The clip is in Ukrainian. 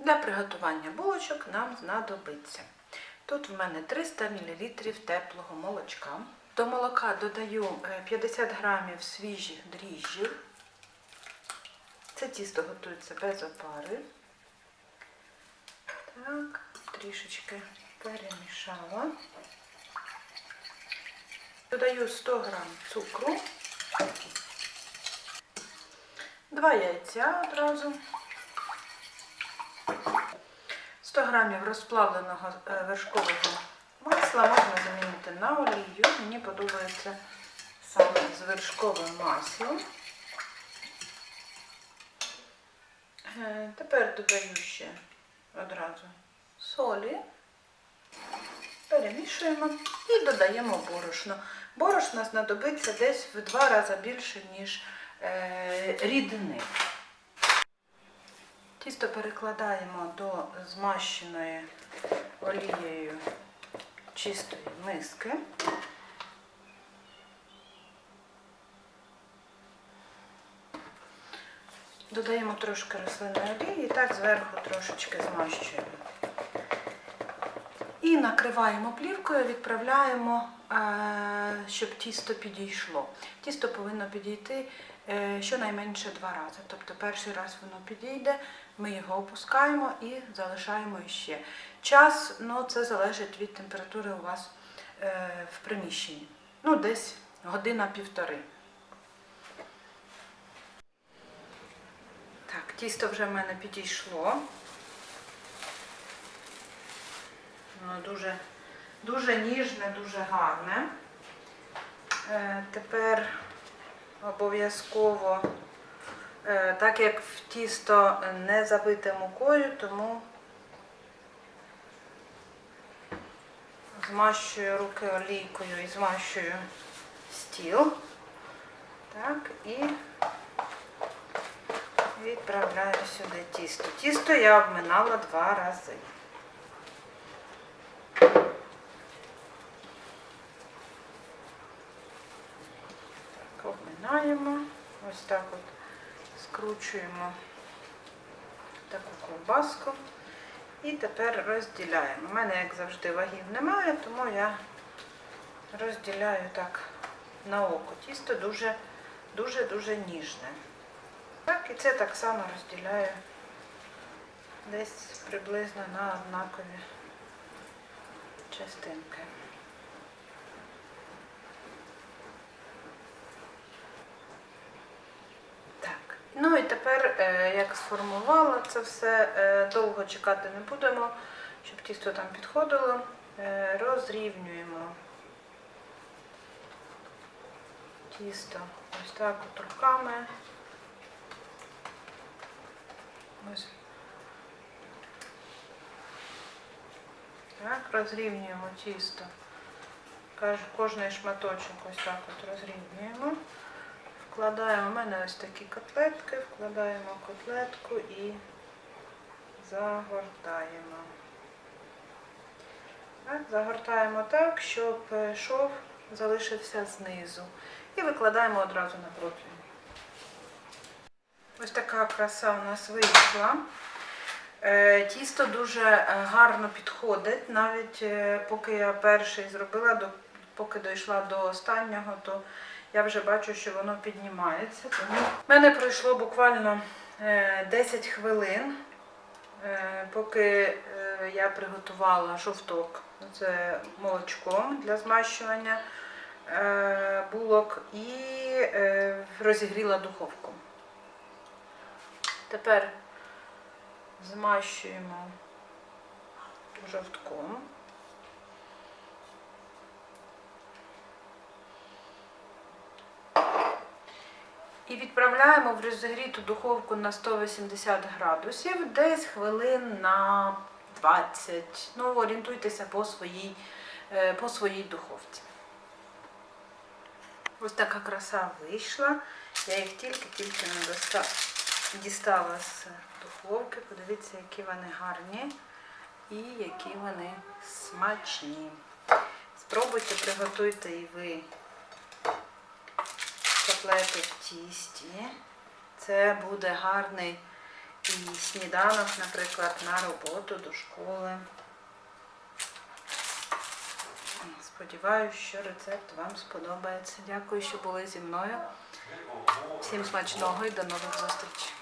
Для приготування булочок нам знадобиться. Тут в мене 300 мл теплого молочка. До молока додаю е, 50 грамів свіжих дріжджів. Це тісто готується без опари. Так, трішечки перемішала. Додаю 100 грам цукру, 2 яйця одразу, 100 грамів розплавленого е, вершкового масла можна замінити на олію. Мені подобається саме з вершковим маслом. Е, Тепер додаю ще одразу солі, перемішуємо і додаємо борошно. Борошна знадобиться десь в два рази більше, ніж е, рідини. Тісто перекладаємо до змащеної олією чистої миски. Додаємо трошки рослинної олії і так зверху трошечки змащуємо. І накриваємо плівкою, відправляємо, е, щоб тісто підійшло. Тісто повинно підійти е, щонайменше два рази. Тобто перший раз воно підійде, ми його опускаємо і залишаємо ще. Час, ну це залежить від температури у вас е, в приміщенні. Ну, десь година-півтори. Так, тісто вже в мене підійшло. Воно дуже, дуже ніжне, дуже гарне. Е, тепер обов'язково, так як в тісто не забите мукою, тому змащую руки олійкою і змащую стіл. Так, і відправляю сюди тісто. Тісто я обминала два рази. Так, обминаємо. Ось так от скручуємо таку ковбаску. І тепер розділяємо. У мене, як завжди, вагів немає, тому я розділяю так на око. Тісто дуже дуже-дуже ніжне. Так, і це так само розділяю десь приблизно на однакові частинки. Так, ну і тепер, е, як сформувала це все, е, довго чекати не будемо, щоб тісто там підходило. Е, Розрівнюємо тісто ось так от руками. Ось. Так, розрівнюємо тісто. Кожний шматочок ось так от розрівнюємо. Вкладаємо, у мене ось такі котлетки, вкладаємо котлетку і загортаємо. Так, загортаємо так, щоб е, шов залишився знизу. І викладаємо одразу на противень. Ось така краса у нас вийшла. Е, Тісто дуже е, гарно підходить. Навіть поки я перший зробила, поки дійшла до останнього, то я вже бачу, що воно піднімається. Тому в мене пройшло буквально е, 10 хвилин, е, поки е, я приготувала жовток. Це молочком для змащування е, булок і е, розігріла духовку. Тепер змащуємо жовтком. І відправляємо в розігріту духовку на 180 градусів, десь хвилин на 20. Ну, орієнтуйтеся по своїй, е, по своїй духовці. Ось така краса вийшла. Я їх тільки-тільки не дістала з духовки. Подивіться, які вони гарні і які вони смачні. Спробуйте, приготуйте і ви котлети в тісті. Це буде гарний і сніданок, наприклад, на роботу, до школи. Сподіваюсь, що рецепт вам сподобається. Дякую, що були зі мною. Всім смачного і до нових зустрічей.